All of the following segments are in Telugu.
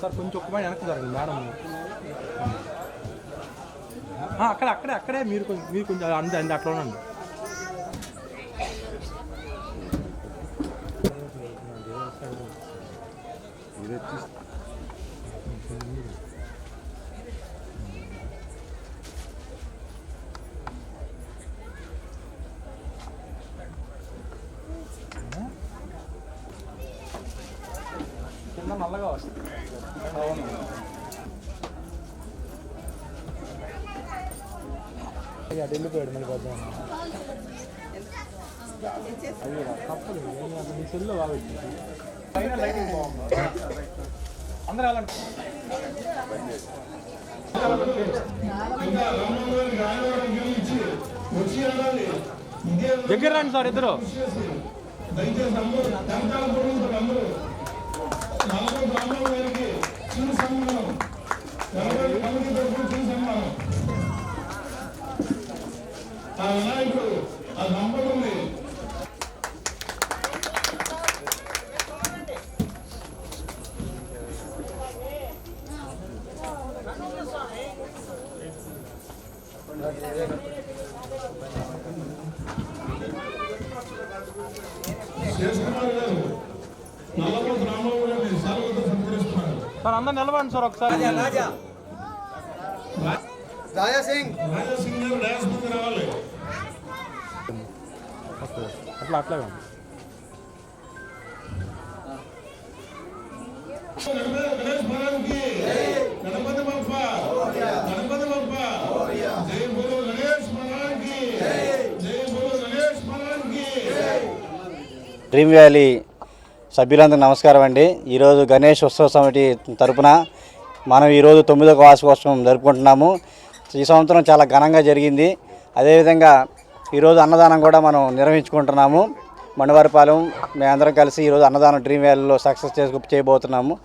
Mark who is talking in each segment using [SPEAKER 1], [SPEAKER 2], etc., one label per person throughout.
[SPEAKER 1] సార్ కొంచెం ఒక్క వెనక వెనక్కి జరగండి మేడం. అక్కడ అక్కడే అక్కడే మీరు కొంచెం మీరు కొంచెం అంది అంది అట్లా ఉండండి. కింద నల్లగా వస్తుంది అవును ఇక అటు వెళ్ళిపోయాడు మళ్ళీ వద్దాం అయ్యో తప్పదు ఏం కాదు, నీ సెల్లో బాగా వచ్చింది పైన లైటింగ్ బాగుంది అందరూ వెళ్ళండి. దగ్గర రండి సార్ ఇద్దరు.
[SPEAKER 2] నాయకుడు నల్లమూరు రామబాబు గారిని సార్వత్రిక సత్కరిస్తున్నారు
[SPEAKER 1] సార్ అందరు నిలబడండి సార్ ఒకసారి
[SPEAKER 3] రాజా సింగ్
[SPEAKER 2] రాజా సింగ్ గారు డయాస్ ముందు రావాలి
[SPEAKER 1] ఓకే. అట్లా అట్లాగే ఉంది.
[SPEAKER 2] గణేష్ మహారాజ్కి
[SPEAKER 4] డ్రీమ్ వ్యాలీ సభ్యులందరూ నమస్కారం అండి. ఈరోజు గణేష్ ఉత్సవ సమితి తరపున మనం ఈరోజు తొమ్మిదవ వార్షికోత్సవం జరుపుకుంటున్నాము. ఈ సంవత్సరం చాలా ఘనంగా జరిగింది. అదేవిధంగా ఈరోజు అన్నదానం కూడా మనం నిర్వహించుకుంటున్నాము. మండవారిపాలెం మేమందరం కలిసి ఈరోజు అన్నదానం డ్రీమ్ వ్యాలీలో సక్సెస్ చేసుకు చేయబోతున్నాము.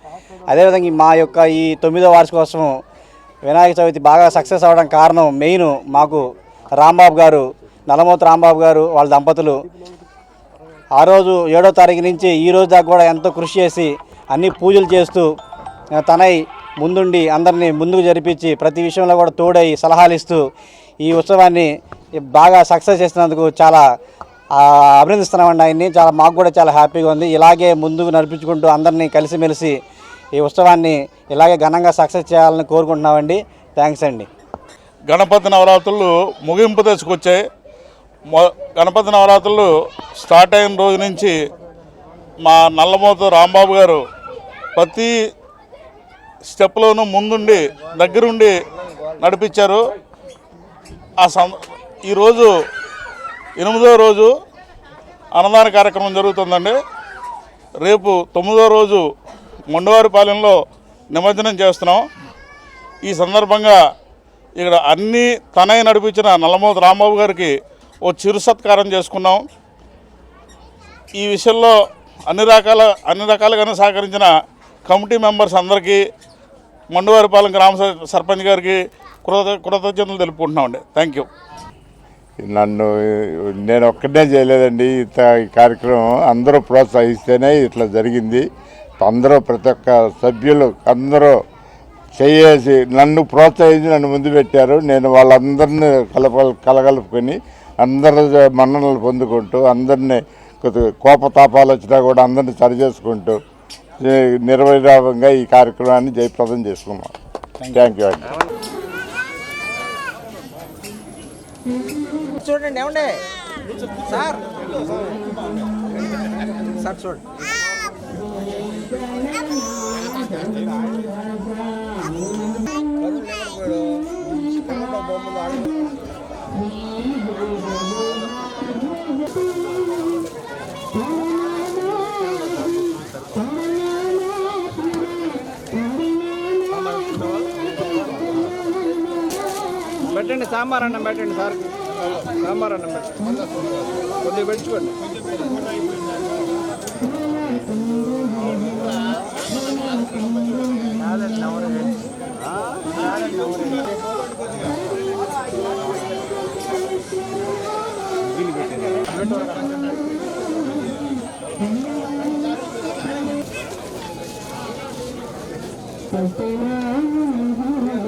[SPEAKER 4] అదేవిధంగా మా యొక్క ఈ తొమ్మిదో వార్షికోత్సవం వినాయక చవితి బాగా సక్సెస్ అవ్వడం కారణం మెయిన్ మాకు రాంబాబు గారు నల్లమూత రాంబాబు గారు వాళ్ళ దంపతులు ఆ రోజు ఏడో తారీఖు నుంచి ఈ రోజు దాకా కూడా ఎంతో కృషి చేసి అన్ని పూజలు చేస్తూ తనై ముందుండి అందరినీ ముందుకు జరిపించి ప్రతి విషయంలో కూడా తోడై సలహాలు ఇస్తూ ఈ ఉత్సవాన్ని బాగా సక్సెస్ చేసినందుకు చాలా అభినందిస్తున్నామండి ఆయన్ని. చాలా మాకు కూడా చాలా హ్యాపీగా ఉంది. ఇలాగే ముందుకు నడిపించుకుంటూ అందరినీ కలిసిమెలిసి ఈ ఉత్సవాన్ని ఇలాగే ఘనంగా సక్సెస్ చేయాలని కోరుకుంటున్నామండి. థ్యాంక్స్ అండి.
[SPEAKER 5] గణపతి నవరాత్రులు ముగింపు దశకొచ్చాయి గణపతి నవరాత్రులు స్టార్ట్ అయిన రోజు నుంచి మా నల్లమోత రాంబాబు గారు ప్రతి స్టెప్లోనూ ముందుండి దగ్గరుండి నడిపించారు. ఆ సం ఈరోజు ఎనిమిదో రోజు అన్నదాన కార్యక్రమం జరుగుతుందండి. రేపు తొమ్మిదో రోజు మొండవారిపాలెంలో నిమజ్జనం చేస్తున్నాం. ఈ సందర్భంగా ఇక్కడ అన్నీ తనై నడిపించిన నల్లమోత రాంబాబు గారికి ఓ చిరు సత్కారం చేసుకున్నాం. ఈ విషయంలో అన్ని రకాల అన్ని రకాలుగానే సహకరించిన కమిటీ మెంబర్స్ అందరికీ మండువారిపాలెం గ్రామ సర్పంచ్ గారికి కృత కృతజ్ఞతలు తెలుపుకుంటున్నామండి. థ్యాంక్ యూ
[SPEAKER 6] నన్ను నేను ఒక్కటే చేయలేదండి. ఇంత ఈ కార్యక్రమం అందరూ ప్రోత్సహిస్తేనే ఇట్లా జరిగింది. అందరూ ప్రతి ఒక్క సభ్యులు అందరూ చేసి నన్ను ప్రోత్సహించి నన్ను ముందు పెట్టారు. నేను వాళ్ళందరినీ కలప కలగలుపుకొని అందరి మన్ననలు పొందుకుంటూ అందరినీ కొద్దిగా కోపతాపాలు వచ్చినా కూడా అందరినీ సరి చేసుకుంటూ ఈ కార్యక్రమాన్ని జయప్రదం చేసుకున్నాం థ్యాంక్ యూ అండి
[SPEAKER 3] చూడండి ఏమండే? సార్. సార్ చూడండి. సాంబార్ అన్నం పెట్టండి సార్ సాంబార్ అన్నం పెట్టండి కొద్దిగా పెంచుకోండి
[SPEAKER 7] పెట్టండి